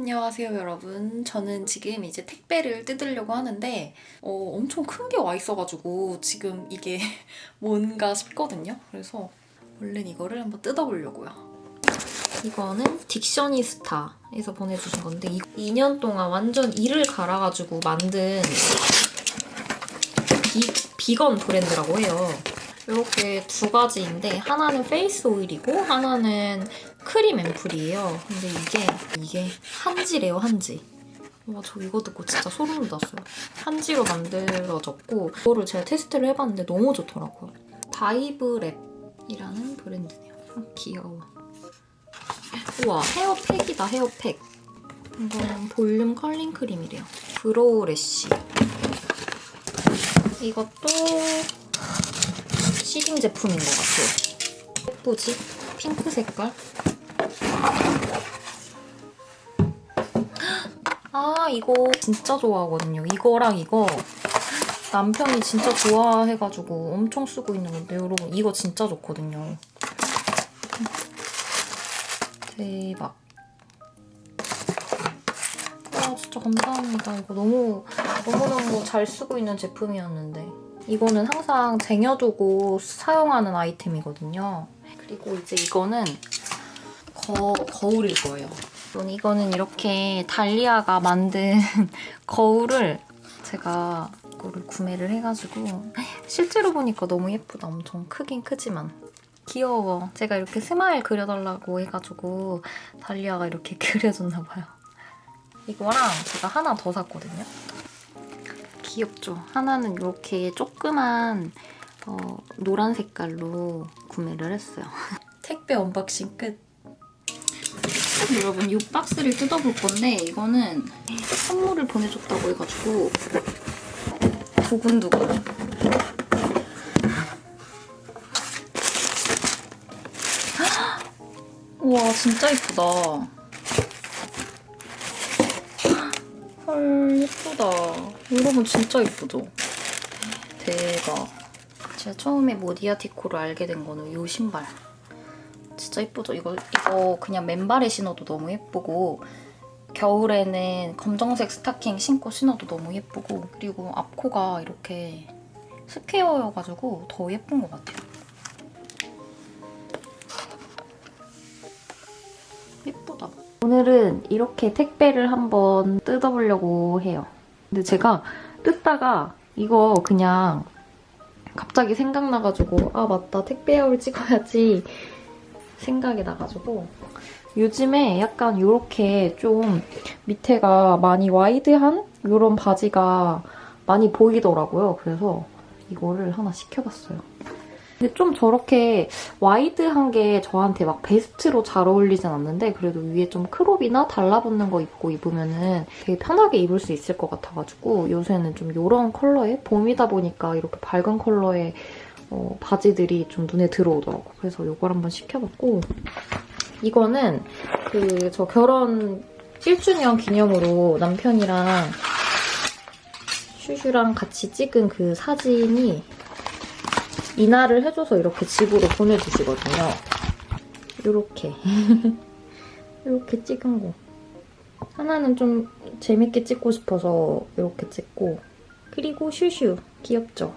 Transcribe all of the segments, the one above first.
안녕하세요 여러분. 저는 지금 이제 택배를 뜯으려고 하는데 어, 엄청 큰 게 와 있어가지고 지금 이게 뭔가 싶거든요. 그래서 얼른 이거를 한번 뜯어보려고요. 이거는 딕셔니스타에서 보내주신 건데 2년 동안 완전 이를 갈아가지고 만든 비, 비건 브랜드라고 해요 이렇게 두 가지인데 하나는 페이스 오일이고 하나는 크림 앰플이에요. 근데 이게 이게 한지래요 한지. 와 저 이거 듣고 진짜 소름 돋았어요. 한지로 만들어졌고 이거를 제가 테스트를 해봤는데 너무 좋더라고요. 다이브랩이라는 브랜드네요. 아, 귀여워. 우와 헤어팩이다 헤어팩. 이거는 볼륨 컬링 크림이래요. 브로우 래쉬. 이것도 시딩 제품인 것 같아요. 예쁘지? 핑크 색깔. 아 이거 진짜 좋아하거든요. 이거랑 이거 남편이 진짜 좋아해가지고 엄청 쓰고 있는 건데 여러분 이거 진짜 좋거든요. 대박. 와 진짜 감사합니다. 이거 너무 너무너무 잘 쓰고 있는 제품이었는데 이거는 항상 쟁여두고 사용하는 아이템이거든요. 그리고 이제 이거는 거, 거울일 거예요. 이거는 이렇게 달리아가 만든 거울을 제가 이거를 구매를 해가지고 실제로 보니까 너무 예쁘다. 엄청 크긴 크지만 귀여워. 제가 이렇게 스마일 그려달라고 해가지고 달리아가 이렇게 그려줬나 봐요. 이거랑 제가 하나 더 샀거든요. 귀엽죠? 하나는 이렇게 조그만 어, 노란 색깔로 구매를 했어요. 택배 언박싱 끝. 여러분 이 박스를 뜯어볼 건데 이거는 선물을 보내줬다고 해가지고 두근두근. 우와 진짜 예쁘다. 헐 예쁘다. 여러분 진짜 예쁘죠? 대박. 제가 처음에 모디아티코를 알게 된 거는 이 신발. 진짜 예쁘죠? 이거, 이거 그냥 맨발에 신어도 너무 예쁘고 겨울에는 검정색 스타킹 신고 신어도 너무 예쁘고 그리고 앞코가 이렇게 스퀘어여가지고 더 예쁜 것 같아요. 오늘은 이렇게 택배를 한번 뜯어보려고 해요. 근데 제가 뜯다가 이거 그냥 갑자기 생각나가지고 아 맞다 택배야을 찍어야지 생각이 나가지고 요즘에 약간 이렇게 좀 밑에가 많이 와이드한 이런 바지가 많이 보이더라고요. 그래서 이거를 하나 시켜봤어요. 근데 좀 저렇게 와이드한 게 저한테 막 베스트로 잘 어울리진 않는데 그래도 위에 좀 크롭이나 달라붙는 거 입고 입으면은 되게 편하게 입을 수 있을 것 같아가지고 요새는 좀 이런 컬러의 봄이다 보니까 이렇게 밝은 컬러의 어, 바지들이 좀 눈에 들어오더라고. 그래서 이걸 한번 시켜봤고 이거는 그 저 결혼 1주년 기념으로 남편이랑 슈슈랑 같이 찍은 그 사진이 이날을 해줘서 이렇게 집으로 보내주시거든요. 이렇게 이렇게 찍은 거. 하나는 좀 재밌게 찍고 싶어서 이렇게 찍고 그리고 슈슈 귀엽죠?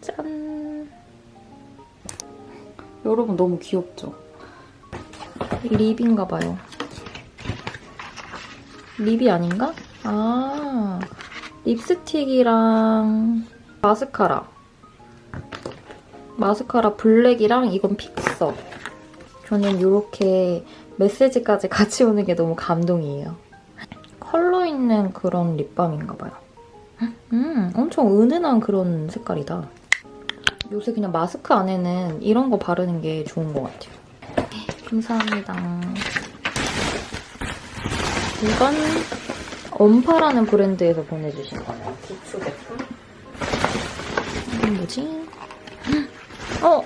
짠! 여러분 너무 귀엽죠? 립인가 봐요. 립이 아닌가? 아, 립스틱이랑 마스카라. 마스카라 블랙이랑 이건 픽서. 저는 이렇게 메시지까지 같이 오는 게 너무 감동이에요. 컬러 있는 그런 립밤인가 봐요. 음, 엄청 은은한 그런 색깔이다. 요새 그냥 마스크 안에는 이런 거 바르는 게 좋은 것 같아요. 감사합니다. 이건 엄파라는 브랜드에서 보내주신 거예요. 기초 제품. 이건 뭐지? 어!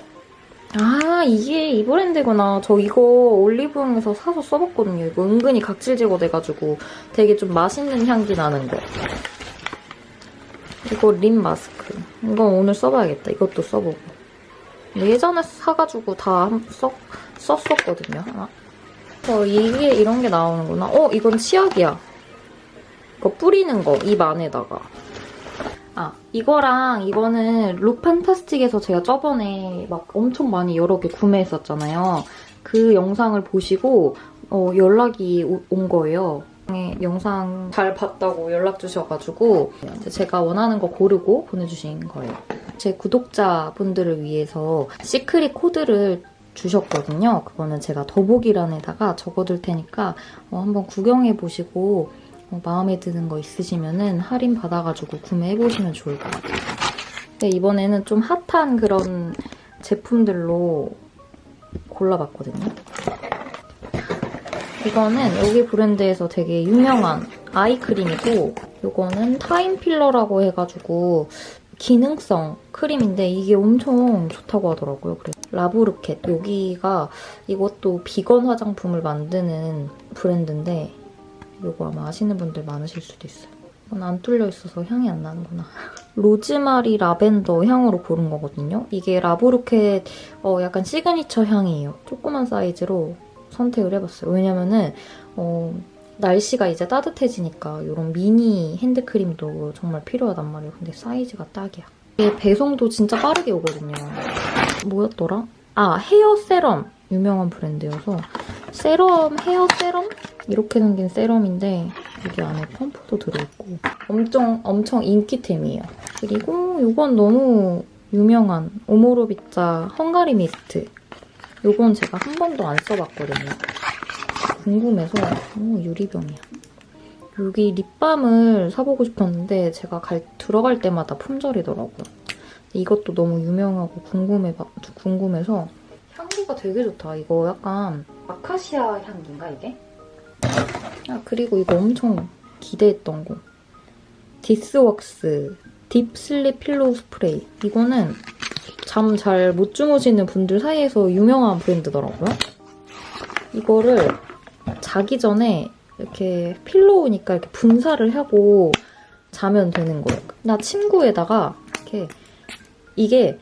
아, 이게 이 브랜드구나. 저 이거 올리브영에서 사서 써봤거든요. 이거 은근히 각질 제거돼가지고 되게 좀 맛있는 향기 나는 거. 이거 립 마스크. 이건 오늘 써봐야겠다. 이것도 써보고. 예전에 사가지고 다 한- 써, 썼었거든요, 하나. 어, 이게 이런 게 나오는구나. 어, 이건 치약이야. 이거 뿌리는 거, 입 안에다가. 아, 이거랑 이거는 룩 판타스틱에서 제가 저번에 막 엄청 많이 여러 개 구매했었잖아요. 그 영상을 보시고 어, 연락이 오- 온 거예요. 네, 영상 잘 봤다고 연락 주셔가지고 제가 원하는 거 고르고 보내주신 거예요. 제 구독자분들을 위해서 시크릿 코드를 주셨거든요. 그거는 제가 더보기란에다가 적어둘 테니까 어, 한번 구경해 보시고 어, 마음에 드는 거 있으시면은 할인 받아가지고 구매해 보시면 좋을 것 같아요. 근데 이번에는 좀 핫한 그런 제품들로 골라봤거든요. 이거는 여기 브랜드에서 되게 유명한 아이크림이고 이거는 타임필러라고 해가지고 기능성 크림인데 이게 엄청 좋다고 하더라고요. 그래서 라브르켓 여기가 이것도 비건 화장품을 만드는 브랜드인데 이거 아마 아시는 분들 많으실 수도 있어요. 이건 안 뚫려 있어서 향이 안 나는구나. 로즈마리 라벤더 향으로 고른 거거든요. 이게 라브르켓 어, 약간 시그니처 향이에요. 조그만 사이즈로 선택을 해봤어요. 왜냐면은 어, 날씨가 이제 따뜻해지니까 이런 미니 핸드크림도 정말 필요하단 말이에요. 근데 사이즈가 딱이야. 이게 배송도 진짜 빠르게 오거든요. 뭐였더라? 아 헤어 세럼 유명한 브랜드여서 세럼 헤어 세럼 이렇게 생긴 세럼인데 여기 안에 펌프도 들어있고 엄청 엄청 인기템이에요. 그리고 이건 너무 유명한 오모로비짜 헝가리 미스트. 이건 제가 한 번도 안 써봤거든요. 궁금해서 오, 유리병이야. 여기 립밤을 사보고 싶었는데 제가 갈- 들어갈 때마다 품절이더라고요. 이것도 너무 유명하고 궁금해, 궁금해서 향기가 되게 좋다. 이거 약간 아카시아 향기인가 이게? 아 그리고 이거 엄청 기대했던 거. 디스웍스 딥 슬립 필로우 스프레이. 이거는 잠 잘 못 주무시는 분들 사이에서 유명한 브랜드더라고요. 이거를 자기 전에 이렇게 필로우니까 이렇게 분사를 하고 자면 되는 거예요. 나 침구에다가 이렇게 이게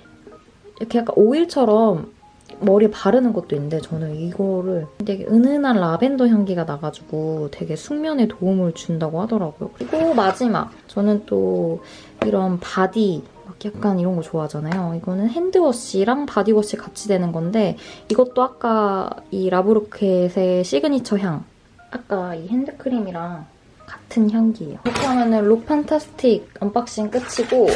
이렇게 약간 오일처럼 머리에 바르는 것도 있는데 저는 이거를 되게 은은한 라벤더 향기가 나가지고 되게 숙면에 도움을 준다고 하더라고요. 그리고 마지막 저는 또 이런 바디 막 약간 이런 거 좋아하잖아요. 이거는 핸드워시랑 바디워시 같이 되는 건데 이것도 아까 이 라브로켓의 시그니처 향 아까 이 핸드크림이랑 같은 향기예요. 이렇게 하면은 록 판타스틱 언박싱 끝이고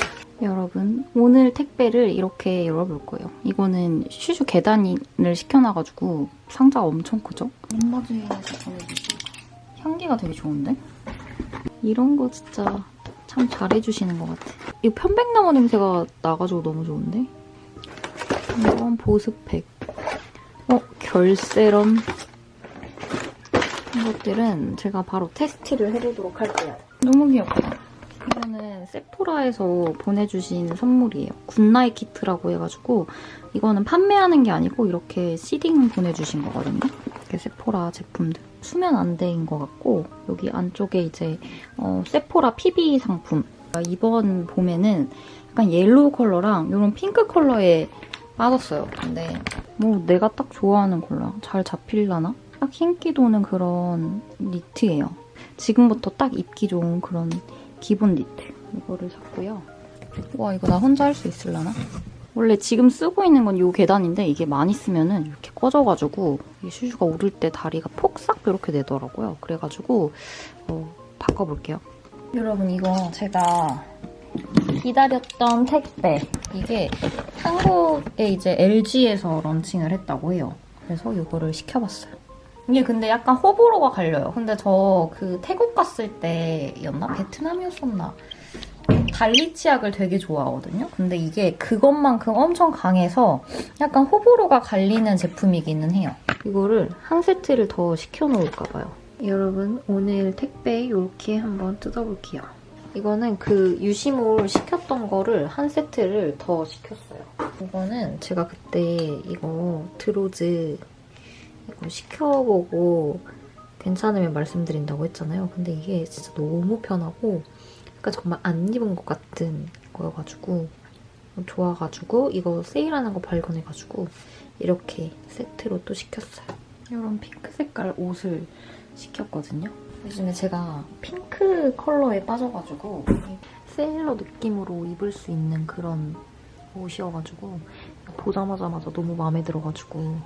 여러분 오늘 택배를 이렇게 열어볼 거예요. 이거는 슈슈 계단을 시켜놔가지고 상자가 엄청 크죠? 엄마주에서 보내주신 향기가 되게 좋은데? 이런 거 진짜 참 잘해주시는 것 같아. 이 편백나무 냄새가 나가지고 너무 좋은데? 이건 보습팩. 어, 결세럼. 이것들은 제가 바로 테스트를 해보도록 할게요. 너무 귀엽다. 이거는 세포라에서 보내주신 선물이에요. 굿나잇 키트라고 해가지고 이거는 판매하는 게 아니고 이렇게 시딩 보내주신 거거든요. 이렇게 세포라 제품들. 수면 안대인 것 같고 여기 안쪽에 이제 어, 세포라 PB 상품. 이번 봄에는 약간 옐로우 컬러랑 이런 핑크 컬러에 빠졌어요. 근데 뭐 내가 딱 좋아하는 컬러 잘 잡힐라나? 딱 흰기 도는 그런 니트예요. 지금부터 딱 입기 좋은 그런 기본 니트. 이거를 샀고요. 와 이거 나 혼자 할 수 있을라나? 원래 지금 쓰고 있는 건 이 계단인데 이게 많이 쓰면은 이렇게 꺼져가지고 이 슈슈가 오를 때 다리가 폭삭 이렇게 되더라고요. 그래가지고 어, 바꿔볼게요. 여러분 이거 제가 기다렸던 택배 이게 한국에 이제 LG에서 런칭을 했다고 해요. 그래서 이거를 시켜봤어요. 이게 근데 약간 호불호가 갈려요. 근데 저 그 태국 갔을 때였나? 베트남이었었나? 달리 치약을 되게 좋아하거든요. 근데 이게 그것만큼 엄청 강해서 약간 호불호가 갈리는 제품이기는 해요. 이거를 한 세트를 더 시켜놓을까 봐요. 여러분 오늘 택배 이렇게 한번 뜯어볼게요. 이거는 그 유시몰 시켰던 거를 한 세트를 더 시켰어요. 이거는 제가 그때 이거 드로즈 이거 시켜보고 괜찮으면 말씀드린다고 했잖아요. 근데 이게 진짜 너무 편하고 약간 정말 안 입은 것 같은 거여가지고 좋아가지고 이거 세일하는 거 발견해가지고 이렇게 세트로 또 시켰어요. 이런 핑크 색깔 옷을 시켰거든요. 요즘에 제가 핑크 컬러에 빠져가지고 세일러 느낌으로 입을 수 있는 그런 옷이어가지고 보자마자 마자 너무 마음에 들어가지고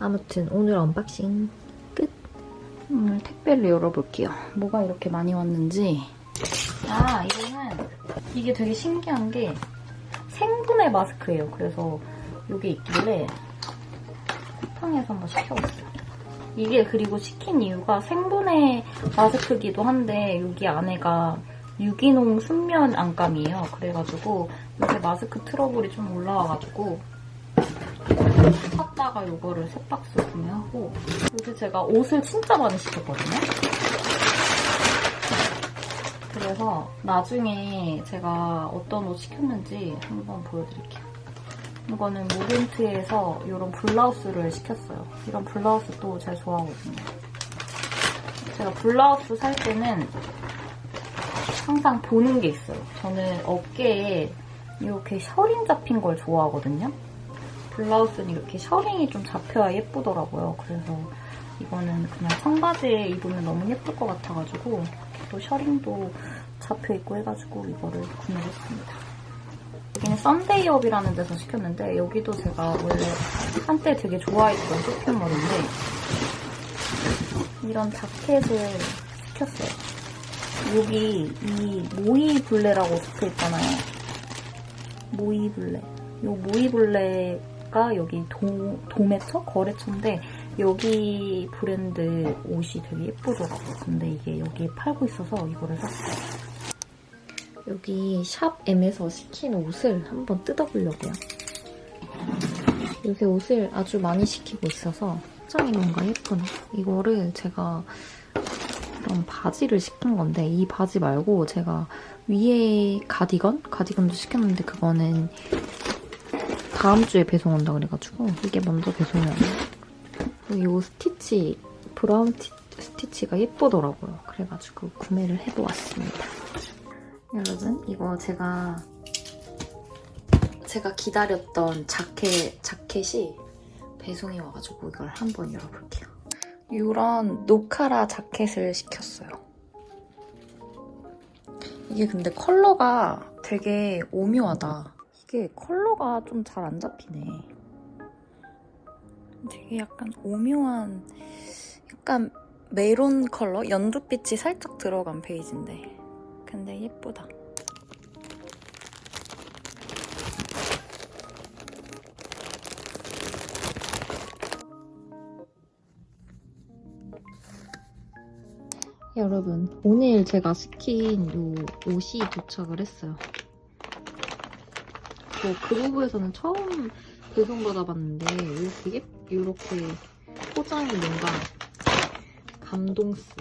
아무튼 오늘 언박싱 끝! 오늘 택배를 열어볼게요. 뭐가 이렇게 많이 왔는지 아 이거는 이게 되게 신기한 게 생분해 마스크예요. 그래서 이게 있길래 쿠팡에서 한번 시켜봤어요. 이게 그리고 시킨 이유가 생분해 마스크기도 한데 여기 안에가 유기농 순면 안감이에요. 그래가지고 요새 마스크 트러블이 좀 올라와가지고 샀다가 이거를 세 박스 구매하고 요새 제가 옷을 진짜 많이 시켰거든요. 그래서 나중에 제가 어떤 옷 시켰는지 한번 보여드릴게요. 이거는 모렌트에서 이런 블라우스를 시켰어요. 이런 블라우스도 제가 좋아하거든요. 제가 블라우스 살 때는 항상 보는 게 있어요. 저는 어깨에 이렇게 셔링 잡힌 걸 좋아하거든요. 블라우스는 이렇게 셔링이 좀 잡혀야 예쁘더라고요. 그래서 이거는 그냥 청바지에 입으면 너무 예쁠 것 같아가지고 또 셔링도 잡혀있고 해가지고 이거를 구매했습니다. 여기는 썬데이업이라는 데서 시켰는데 여기도 제가 원래 한때 되게 좋아했던 쇼핑몰인데 이런 자켓을 시켰어요. 여기 이 모이블레라고 적혀있잖아요. 모이블레. 이 모이블레 가 여기 도, 도매처? 거래처인데 여기 브랜드 옷이 되게 예쁘더라고요. 근데 이게 여기에 팔고 있어서 이거를 샀어요. 여기 샵 M에서 시킨 옷을 한번 뜯어보려고요. 요새 옷을 아주 많이 시키고 있어서 굉장히 뭔가 예쁘네. 이거를 제가 그런 바지를 시킨 건데 이 바지 말고 제가 위에 가디건? 가디건도 시켰는데 그거는 다음 주에 배송 온다 그래가지고 이게 먼저 배송이 왔네요. 이 스티치, 브라운 티, 스티치가 예쁘더라고요. 그래가지고 구매를 해보았습니다. 여러분 이거 제가 제가 기다렸던 자켓, 자켓이 배송이 와가지고 이걸 한번 열어볼게요. 이런 노카라 자켓을 시켰어요. 이게 근데 컬러가 되게 오묘하다. 이게 컬러가 좀 잘 안 잡히네. 되게 약간 오묘한 약간 메론 컬러? 연두빛이 살짝 들어간 베이지인데 근데 예쁘다. 여러분, 오늘 제가 시킨 요 옷이 도착을 했어요. 저 그루브에서는 처음 배송받아봤는데 이렇게, 이렇게 포장이 뭔가 감동스.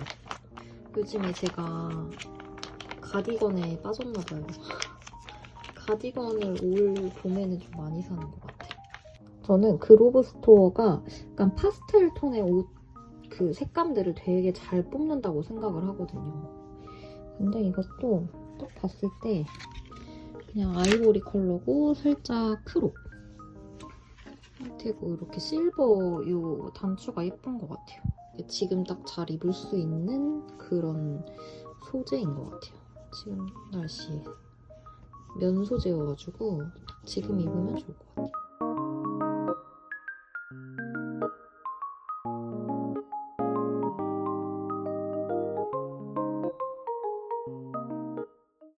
요즘에 제가 가디건에 빠졌나봐요. 가디건을 올 봄에는 좀 많이 사는 것 같아요. 저는 그로브 스토어가 약간 파스텔 톤의 옷 그 색감들을 되게 잘 뽑는다고 생각을 하거든요. 근데 이것도 딱 봤을 때 그냥 아이보리 컬러고 살짝 크롭. 되고 이렇게 실버 이 단추가 예쁜 것 같아요. 지금 딱 잘 입을 수 있는 그런 소재인 것 같아요. 지금 날씨에 면 소재여가지고 지금 입으면 좋을 것 같아요.